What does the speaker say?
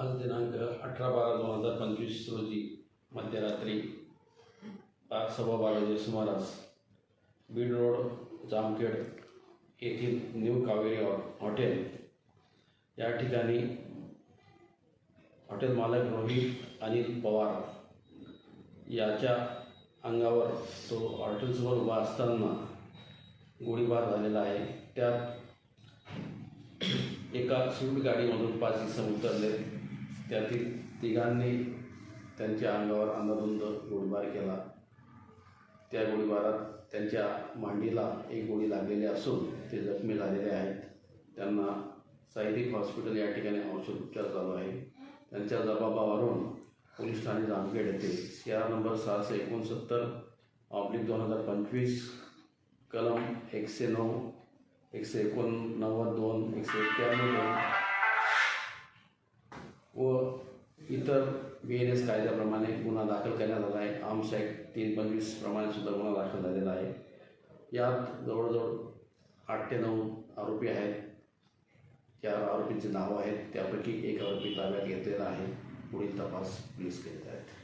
आज दिनांक अठरा बारा दोन हजार पंचवीस रोजी मध्यरात्री सव्वा बाराच्या सुमारास बीड रोड जामखेड येथील न्यू कावेरी हॉ- हॉटेल या ठिकाणी हॉटेल मालक रोहित अनिल पवार याच्या अंगावर तो हॉटेलसमोर उभा असताना गोळीबार झालेला आहे. त्यात एका स्विफ्ट गाडीमधून पाच इसम उतरले. त्यातील तिघांनी त्यांच्या अंगावर अंधाधुंद गोळीबार केला. त्या गोळीबारात त्यांच्या मांडीला एक गोळी लागलेली असून ते जखमी झालेले आहेत. त्यांना साहित्यिक हॉस्पिटल या ठिकाणी औषधोपचार चालू आहे. त्यांच्या जबाबावरून पोलीस ठाणे जामखेड येथे सी नंबर सहाशे एकोणसत्तर ऑब्लिक दोन हजार पंचवीस कलम एकशे नऊ एकशे एकोणनव्वद व इतर बी एन एस कायद्याप्रमाणे गुन्हा दाखल करण्यात आला आहे. आर्म्स ॲक्ट तीन पंचवीस प्रमाणे सुद्धा गुन्हा दाखल झालेला आहे. यात जवळजवळ आठ ते नऊ आरोपी आहेत. त्या आरोपींची नावं आहेत. त्यापैकी एक आरोपी ताब्यात घेतलेला आहे. पुढील तपास पोलीस करीत आहेत.